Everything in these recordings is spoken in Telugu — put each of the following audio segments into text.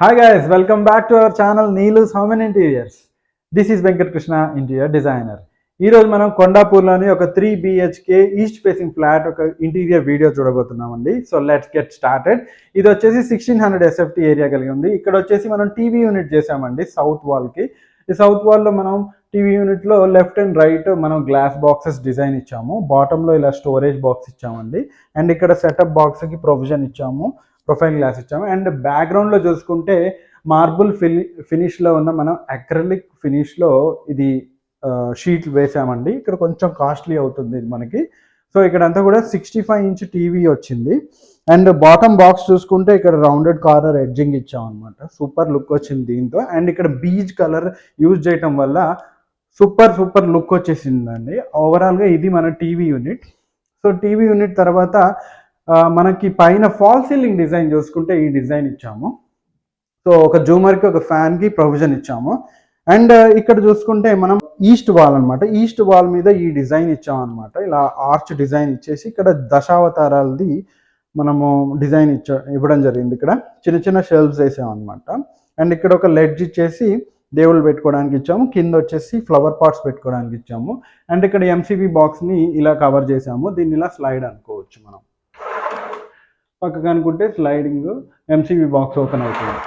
Hi guys, welcome back to our channel Neelu Home interiors this This Venkatakrishna interior designer interior ఈ రోజు మనం కొండాపూర్లోని ఒక three BHK east facing flat ఒక ఇంటీరియర్ వీడియో చూడబోతున్నామండి. సో లెట్స్ గెట్ స్టార్టెడ్ ఇది వచ్చేసి సిక్స్టీన్ హండ్రెడ్ ఎస్ఎఫ్టీ ఏరియా కలిగి ఉంది. ఇక్కడ వచ్చేసి మనం టీవీ యూనిట్ చేసామండి సౌత్ వాల్కి ఈ సౌత్ వాల్లో మనం టీవీ యూనిట్లో లెఫ్ట్ అండ్ రైట్ మనం గ్లాస్ బాక్సెస్ డిజైన్ ఇచ్చాము. బాటంలో ఇలా స్టోరేజ్ బాక్స్ ఇచ్చామండి. అండ్ ఇక్కడ సెటప్ బాక్స్కి ప్రొవిజన్ ఇచ్చాము. ప్రొఫైల్ గ్లాస్ ఇచ్చాము. అండ్ బ్యాక్గ్రౌండ్లో చూసుకుంటే మార్బుల్ ఫిని ఫినిష్లో ఉన్న మనం అక్రలిక్ ఫినిష్లో ఇది షీట్ వేసామండి. ఇక్కడ కొంచెం కాస్ట్లీ అవుతుంది ఇది మనకి. సో ఇక్కడంతా కూడా సిక్స్టీ ఫైవ్ ఇంచ్ టీవీ వచ్చింది. అండ్ బాటమ్ బాక్స్ చూసుకుంటే ఇక్కడ రౌండెడ్ కార్నర్ ఎడ్జింగ్ ఇచ్చాం అనమాట సూపర్ లుక్ వచ్చింది దీంతో. అండ్ ఇక్కడ బీజ్ కలర్ యూజ్ చేయటం వల్ల సూపర్ సూపర్ లుక్ వచ్చేసిందండి. ఓవరాల్గా ఇది మన TV unit so TV unit తర్వాత మనకి పైన ఫాల్ సీలింగ్ డిజైన్ చూసుకుంటే ఈ డిజైన్ ఇచ్చాము. సో ఒక జూమర్కి ఒక ఫ్యాన్కి ప్రొవిజన్ ఇచ్చాము. అండ్ ఇక్కడ చూసుకుంటే మనం ఈస్ట్ వాల్ అన్నమాట. ఈస్ట్ వాల్ మీద ఈ డిజైన్ ఇచ్చాం అనమాట ఇలా ఆర్చ్ డిజైన్ ఇచ్చేసి ఇక్కడ దశావతారాలది మనము డిజైన్ ఇచ్చా ఇవ్వడం జరిగింది ఇక్కడ. చిన్న చిన్న షెల్ఫ్స్ వేసామన్నమాట. అనమాట అండ్ ఇక్కడ ఒక లెడ్జ్ ఇచ్చేసి దేవుళ్ళు పెట్టుకోవడానికి ఇచ్చాము. కింద వచ్చేసి ఫ్లవర్ పాట్స్ పెట్టుకోవడానికి ఇచ్చాము. అండ్ ఇక్కడ ఎంసీబీ బాక్స్ని ఇలా కవర్ చేసాము. దీన్ని ఇలా స్లైడ్ అనుకోవచ్చు మనం. పక్కకు అనుకుంటే స్లైడింగ్ ఎంసీబీ బాక్స్ ఓపెన్ అవుతుంది.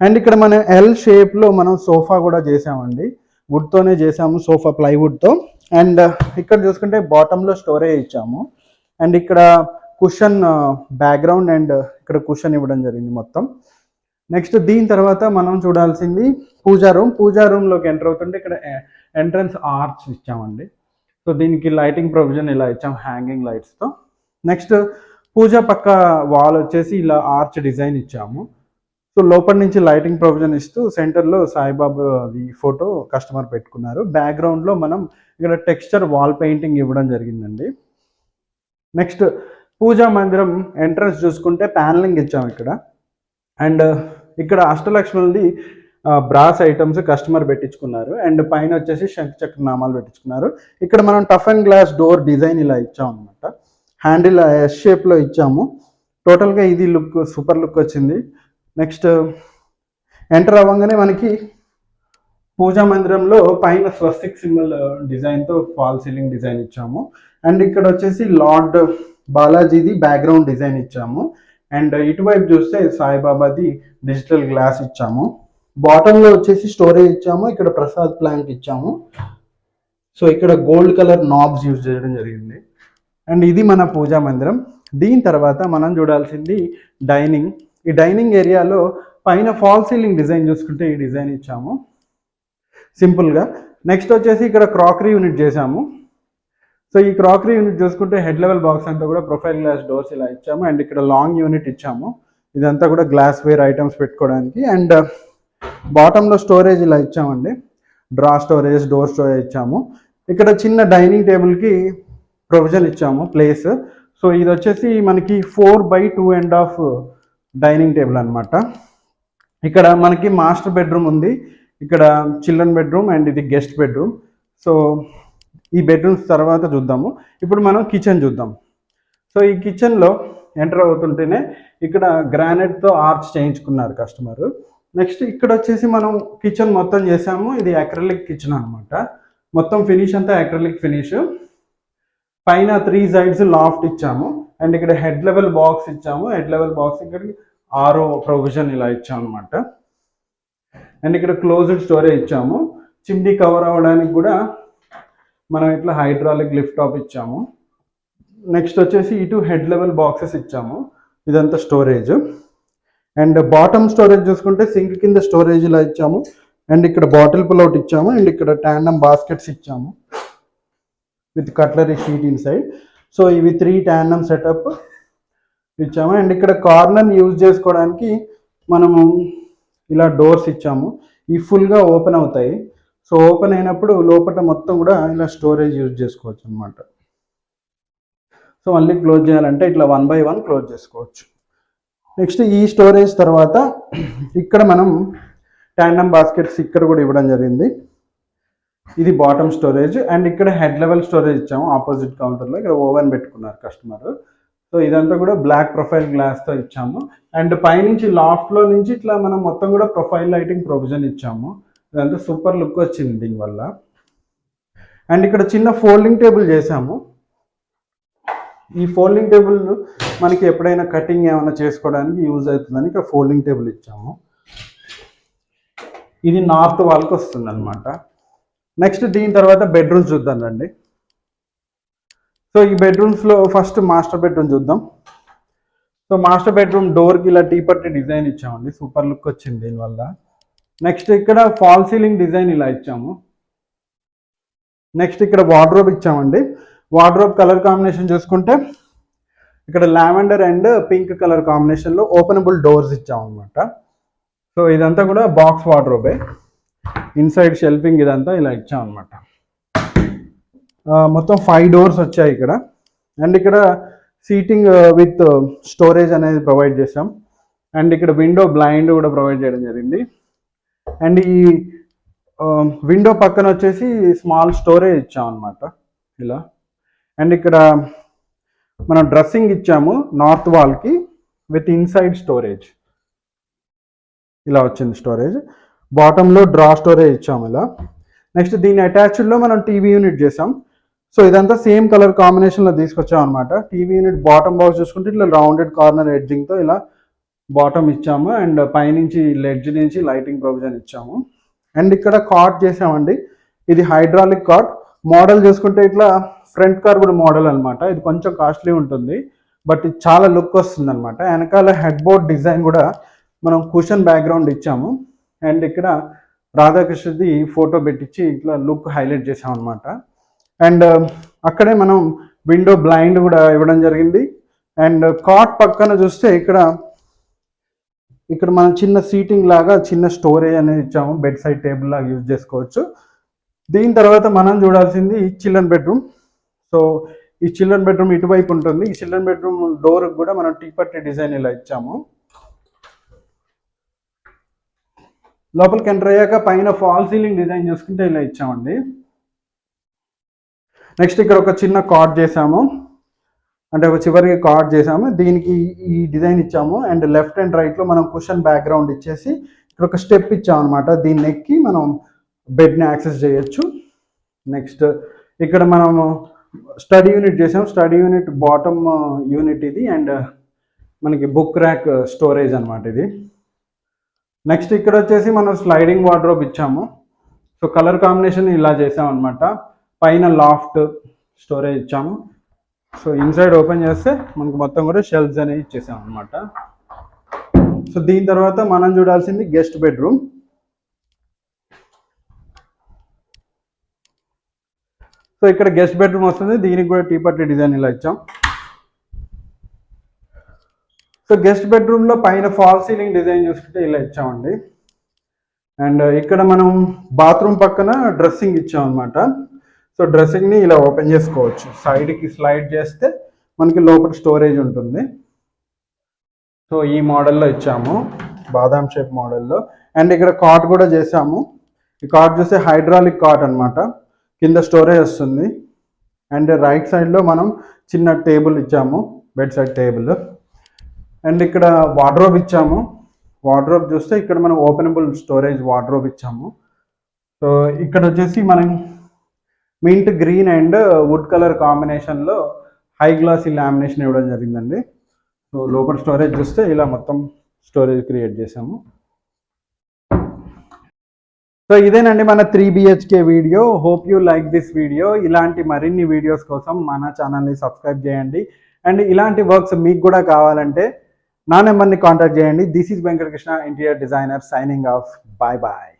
అండ్ ఇక్కడ మనం ఎల్ షేప్లో మనం సోఫా కూడా చేసామండి. వుడ్తోనే చేసాము సోఫా ప్లైవుడ్తో అండ్ ఇక్కడ చూసుకుంటే బాటంలో స్టోరేజ్ ఇచ్చాము. అండ్ ఇక్కడ కుషన్ బ్యాక్గ్రౌండ్ అండ్ ఇక్కడ కుషన్ ఇవ్వడం జరిగింది మొత్తం. నెక్స్ట్ దీని తర్వాత మనం చూడాల్సింది పూజా రూమ్ పూజా రూమ్లోకి ఎంటర్ అవుతుంటే ఇక్కడ uh, ఎంట్రన్స్ ఆర్చ్ ఇచ్చామండి. సో దీనికి లైటింగ్ ప్రొవిజన్ ఇలా ఇచ్చాం హ్యాంగింగ్ లైట్స్తో నెక్స్ట్ పూజ పక్క వాల్ వచ్చేసి ఇలా ఆర్చ్ డిజైన్ ఇచ్చాము. సో లోపల నుంచి లైటింగ్ ప్రొవిజన్ ఇస్తూ సెంటర్లో సాయిబాబా అది ఫోటో కస్టమర్ పెట్టుకున్నారు. బ్యాక్గ్రౌండ్లో మనం ఇక్కడ టెక్స్చర్ వాల్ పెయింటింగ్ ఇవ్వడం జరిగిందండి. నెక్స్ట్ పూజా మందిరం ఎంట్రన్స్ చూసుకుంటే ప్యానలింగ్ ఇచ్చాం ఇక్కడ. అండ్ ఇక్కడ అష్టలక్ష్మణులది బ్రాస్ ఐటమ్స్ కస్టమర్ పెట్టించుకున్నారు. అండ్ పైన వచ్చేసి శంఖచక్ర నామాలు పెట్టించుకున్నారు. ఇక్కడ మనం tough and glass door design ఇలా ఇచ్చాం అనమాట హ్యాండిల్ ఎస్ షేప్లో ఇచ్చాము. టోటల్గా ఇది లుక్ సూపర్ లుక్ వచ్చింది. నెక్స్ట్ ఎంటర్ అవ్వగానే మనకి పూజా మందిరంలో పైన స్వస్తిక్ సింబల్ డిజైన్తో ఫాల్ సీలింగ్ డిజైన్ ఇచ్చాము. అండ్ ఇక్కడ వచ్చేసి లార్డ్ బాలాజీది బ్యాక్గ్రౌండ్ డిజైన్ ఇచ్చాము. అండ్ ఇటువైపు చూస్తే సాయిబాబాది డిజిటల్ గ్లాస్ ఇచ్చాము. బాటంలో వచ్చేసి స్టోరేజ్ ఇచ్చాము. ఇక్కడ ప్రసాద్ ప్లాంట్ ఇచ్చాము. సో ఇక్కడ గోల్డ్ కలర్ నాబ్స్ యూజ్ చేయడం జరిగింది. అండ్ ఇది మన పూజా మందిరం. దీని తర్వాత మనం చూడాల్సింది డైనింగ్. ఈ డైనింగ్ ఏరియాలో పైన ఫాల్ సీలింగ్ డిజైన్ చూసుకుంటే ఈ డిజైన్ ఇచ్చాము. సింపుల్గా నెక్స్ట్ వచ్చేసి ఇక్కడ క్రాకరీ యూనిట్ చేసాము సో ఈ క్రాకరీ యూనిట్ చూసుకుంటే హెడ్ లెవెల్ బాక్స్ అంతా కూడా ప్రొఫైల్ గ్లాస్ డోర్స్ ఇలా ఇచ్చాము. అండ్ ఇక్కడ లాంగ్ యూనిట్ ఇచ్చాము. ఇదంతా కూడా గ్లాస్ వేర్ ఐటమ్స్ పెట్టుకోవడానికి. అండ్ బాటంలో స్టోరేజ్ ఇలా ఇచ్చామండి. డ్రా స్టోరేజ్ డోర్ స్టోరేజ్ ఇచ్చాము. ఇక్కడ చిన్న డైనింగ్ టేబుల్కి ప్రొవిజన్ ఇచ్చాము ప్లేస్ సో ఇది వచ్చేసి మనకి four by two and half dining table అనమాట ఇక్కడ మనకి మాస్టర్ బెడ్రూమ్ ఉంది. ఇక్కడ చిల్డ్రన్ బెడ్రూమ్ అండ్ ఇది గెస్ట్ బెడ్రూమ్ సో ఈ బెడ్రూమ్స్ తర్వాత చూద్దాము. ఇప్పుడు మనం కిచెన్ చూద్దాం. సో ఈ కిచెన్లో ఎంటర్ అవుతుంటేనే ఇక్కడ గ్రానైట్తో ఆర్చ్ చేయించుకున్నారు కస్టమర్ నెక్స్ట్ ఇక్కడ వచ్చేసి మనం కిచెన్ మొత్తం చేసాము. ఇది అక్రలిక్ కిచెన్ అనమాట మొత్తం ఫినిష్ అంతా అక్రలిక్ ఫినిష్ పైన త్రీ సైడ్స్ లాఫ్ట్ ఇచ్చాము. అండ్ ఇక్కడ హెడ్ లెవెల్ బాక్స్ ఇచ్చాము. హెడ్ లెవెల్ బాక్స్ ఇక్కడికి ఆరో ప్రొవిజన్ ఇలా ఇచ్చాము అనమాట అండ్ ఇక్కడ క్లోజ్డ్ స్టోరేజ్ ఇచ్చాము. చిమ్నీ కవర్ అవ్వడానికి కూడా మనం ఇట్లా హైడ్రాలిక్ లిఫ్ట్ టాప్ ఇచ్చాము. నెక్స్ట్ వచ్చేసి ఇటు హెడ్ లెవెల్ బాక్సెస్ ఇచ్చాము. ఇదంతా స్టోరేజ్ అండ్ బాటమ్ స్టోరేజ్ చూసుకుంటే సింక్ కింద స్టోరేజ్ ఇలా ఇచ్చాము. అండ్ ఇక్కడ బాటిల్ పుల్అవుట్ ఇచ్చాము. అండ్ ఇక్కడ ట్యాండమ్ బాస్కెట్స్ ఇచ్చాము. With cutlery sheet inside so ఇవి త్రీ ట్యాండమ్ సెటప్ ఇచ్చాము. అండ్ ఇక్కడ కార్నర్ యూజ్ చేసుకోవడానికి మనము ఇలా డోర్స్ ఇచ్చాము. ఈ ఫుల్గా ఓపెన్ అవుతాయి. సో ఓపెన్ అయినప్పుడు లోపల మొత్తం కూడా ఇలా స్టోరేజ్ యూజ్ చేసుకోవచ్చు అనమాట సో మళ్ళీ క్లోజ్ చేయాలంటే ఇట్లా వన్ బై వన్ క్లోజ్ చేసుకోవచ్చు. నెక్స్ట్ ఈ స్టోరేజ్ తర్వాత ఇక్కడ మనం ట్యాండమ్ బాస్కెట్స్ ఇక్కడ కూడా ఇవ్వడం జరిగింది. ఇది బాటమ్ స్టోరేజ్ అండ్ ఇక్కడ హెడ్ లెవెల్ స్టోరేజ్ ఇచ్చాము. ఆపోజిట్ కౌంటర్లో ఇక్కడ ఓవెన్ పెట్టుకున్నారు కస్టమర్ సో ఇదంతా కూడా బ్లాక్ ప్రొఫైల్ గ్లాస్తో ఇచ్చాము. అండ్ పైనుంచి లాఫ్ట్లో నుంచి ఇట్లా మనం మొత్తం కూడా ప్రొఫైల్ లైటింగ్ ప్రొవిజన్ ఇచ్చాము. ఇదంతా సూపర్ లుక్ వచ్చింది దీనివల్ల. అండ్ ఇక్కడ చిన్న ఫోల్డింగ్ టేబుల్ చేసాము ఈ ఫోల్డింగ్ టేబుల్ మనకి ఎప్పుడైనా కటింగ్ ఏమైనా చేసుకోవడానికి యూజ్ అవుతుందని ఇక్కడ ఫోల్డింగ్ టేబుల్ ఇచ్చాము. ఇది నార్త్ వాళ్ళకి వస్తుంది అనమాట నెక్స్ట్ దీని తర్వాత బెడ్రూమ్స్ చూద్దాం రండి. సో ఈ బెడ్రూమ్స్లో ఫస్ట్ మాస్టర్ బెడ్రూమ్ చూద్దాం. సో మాస్టర్ బెడ్రూమ్ డోర్కి ఇలా టీ డిజైన్ ఇచ్చామండి. సూపర్ లుక్ వచ్చింది దీనివల్ల నెక్స్ట్ ఇక్కడ ఫాల్ సీలింగ్ డిజైన్ ఇలా ఇచ్చాము. నెక్స్ట్ ఇక్కడ వార్డ్రోబ్ ఇచ్చామండి. వార్డ్రోబ్ కలర్ కాంబినేషన్ చూసుకుంటే ఇక్కడ లావెండర్ అండ్ పింక్ కలర్ కాంబినేషన్లో ఓపెనబుల్ డోర్స్ ఇచ్చామన్నమాట. సో ఇదంతా కూడా బాక్స్ వార్డ్రోబే ఇన్సైడ్ షెల్ఫింగ్ ఇదంతా ఇలా ఇచ్చాం అనమాట మొత్తం ఫైవ్ డోర్స్ వచ్చాయి ఇక్కడ. అండ్ ఇక్కడ సీటింగ్ విత్ స్టోరేజ్ అనేది ప్రొవైడ్ చేసాం అండ్ ఇక్కడ విండో బ్లైండ్ కూడా ప్రొవైడ్ చేయడం జరిగింది. అండ్ ఈ um, విండో పక్కన వచ్చేసి స్మాల్ స్టోరేజ్ ఇచ్చాం అనమాట ఇలా. అండ్ ఇక్కడ మనం డ్రెస్సింగ్ ఇచ్చాము నార్త్ వాల్కి విత్ ఇన్సైడ్ స్టోరేజ్ ఇలా వచ్చింది స్టోరేజ్ బాటంలో డ్రా స్టోరేజ్ ఇచ్చాము ఇలా. నెక్స్ట్ దీని అటాచ్డ్లో మనం టీవీ యూనిట్ చేసాం. సో ఇదంతా సేమ్ కలర్ కాంబినేషన్లో తీసుకొచ్చాం అనమాట టీవీ యూనిట్ బాటమ్ బాక్స్ చూసుకుంటే ఇట్లా రౌండెడ్ కార్నర్ ఎడ్జింగ్తో ఇలా బాటమ్ ఇచ్చాము. అండ్ పైనుంచి లెడ్జ్ నుంచి లైటింగ్ ప్రొవిజన్ ఇచ్చాము. అండ్ ఇక్కడ కార్ట్ చేసామండి. ఇది హైడ్రాలిక్ కార్ట్ మోడల్ చూసుకుంటే ఇట్లా ఫ్రంట్ కార్ కూడా మోడల్ అనమాట ఇది కొంచెం కాస్ట్లీ ఉంటుంది. బట్ ఇది చాలా లుక్ వస్తుంది అనమాట వెనకాల హెడ్ బోర్డ్ డిజైన్ కూడా మనం కుషన్ బ్యాక్గ్రౌండ్ ఇచ్చాము. అండ్ ఇక్కడ రాధాకృష్ణది ఫోటో పెట్టించి ఇట్లా లుక్ హైలైట్ చేసాం అనమాట అండ్ um, అక్కడే మనం విండో బ్లైండ్ కూడా ఇవ్వడం జరిగింది. అండ్ కాట్ పక్కన చూస్తే ఇక్కడ ఇక్కడ మనం చిన్న సీటింగ్ లాగా చిన్న స్టోరేజ్ అనేది ఇచ్చాము. బెడ్ సైడ్ టేబుల్ లాగా యూజ్ చేసుకోవచ్చు. దీని తర్వాత మనం చూడాల్సింది చిల్డ్రన్ బెడ్రూమ్. సో ఈ చిల్డ్రన్ బెడ్రూమ్ ఇటువైపు ఉంటుంది. ఈ చిల్డ్రన్ బెడ్రూమ్ డోర్ కూడా మనం టీపట్టి డిజైన్ ఇలా ఇచ్చాము. లోపలికి ఎంటర్ అయ్యాక పైన ఫాల్ సీలింగ్ డిజైన్ చేసుకుంటే ఇలా ఇచ్చామండి. నెక్స్ట్ ఇక్కడ ఒక చిన్న కార్డ్ చేసాము అంటే ఒక చివరికి కార్డ్ చేసాము దీనికి ఈ డిజైన్ ఇచ్చాము. అండ్ లెఫ్ట్ అండ్ రైట్లో మనం కుషన్ బ్యాక్గ్రౌండ్ ఇచ్చేసి ఇక్కడ ఒక స్టెప్ ఇచ్చాము అనమాట దీన్ని ఎక్కి మనం బెడ్ని యాక్సెస్ చేయొచ్చు. నెక్స్ట్ ఇక్కడ మనము స్టడీ యూనిట్ చేసాం స్టడీ యూనిట్ బాటమ్ యూనిట్ ఇది. అండ్ uh, మనకి బుక్ ర్యాక్ స్టోరేజ్ అనమాట ఇది. నెక్స్ట్ ఇక్కడ వచ్చేసి మనం స్లైడింగ్ వార్డ్రోబ్ ఇచ్చాము. సో కలర్ కాంబినేషన్ ఇలా చేసామన్నమాట. అనమాట పైన లాఫ్ట్ స్టోరేజ్ ఇచ్చాము. సో ఇన్సైడ్ ఓపెన్ చేస్తే మనకు మొత్తం కూడా షెల్ఫ్స్ అనేవి ఇచ్చేసాం అనమాట సో దీని తర్వాత మనం చూడాల్సింది గెస్ట్ బెడ్రూమ్ సో ఇక్కడ గెస్ట్ బెడ్రూమ్ వస్తుంది. దీనికి కూడా టీపట్టి డిజైన్ ఇలా ఇచ్చాం. సో గెస్ట్ బెడ్రూమ్లో పైన ఫాల్ సీలింగ్ డిజైన్ చూసుకుంటే ఇలా ఇచ్చామండి. అండ్ uh, ఇక్కడ మనం బాత్రూమ్ పక్కన డ్రెస్సింగ్ ఇచ్చాం అనమాట సో డ్రెస్సింగ్ని ఇలా ఓపెన్ చేసుకోవచ్చు. సైడ్కి స్లైడ్ చేస్తే మనకి లోపల స్టోరేజ్ ఉంటుంది. సో ఈ మోడల్లో ఇచ్చాము బాదాం షేప్ మోడల్లో. అండ్ ఇక్కడ కాట్ కూడా చేసాము ఈ కాట్ చూస్తే హైడ్రాలిక్ కాట్ అనమాట కింద స్టోరేజ్ వస్తుంది. అండ్ రైట్ సైడ్లో మనం చిన్న టేబుల్ ఇచ్చాము బెడ్ సైడ్ టేబుల్. అండ్ ఇక్కడ వార్డ్రోబ్ ఇచ్చాము. వార్డ్రోబ్ చూస్తే ఇక్కడ మనం ఓపెనబుల్ స్టోరేజ్ వార్డ్రోబ్ ఇచ్చాము. సో ఇక్కడ వచ్చేసి మనం mint green and wood colour కాంబినేషన్లో హై గ్లాసీ లామినేషన్ ఇవ్వడం జరిగిందండి. సో లోపల స్టోరేజ్ చూస్తే ఇలా మొత్తం స్టోరేజ్ క్రియేట్ చేసాము సో ఇదేనండి మన three BHK video. Hope you like this video. ఇలాంటి మరిన్ని వీడియోస్ కోసం మన ఛానల్ని సబ్స్క్రైబ్ చేయండి. అండ్ ఇలాంటి వర్క్స్ మీకు కూడా కావాలంటే నా నెంబర్ని కాంటాక్ట్ చేయండి. This is Venkatakrishna interior designer signing off bye bye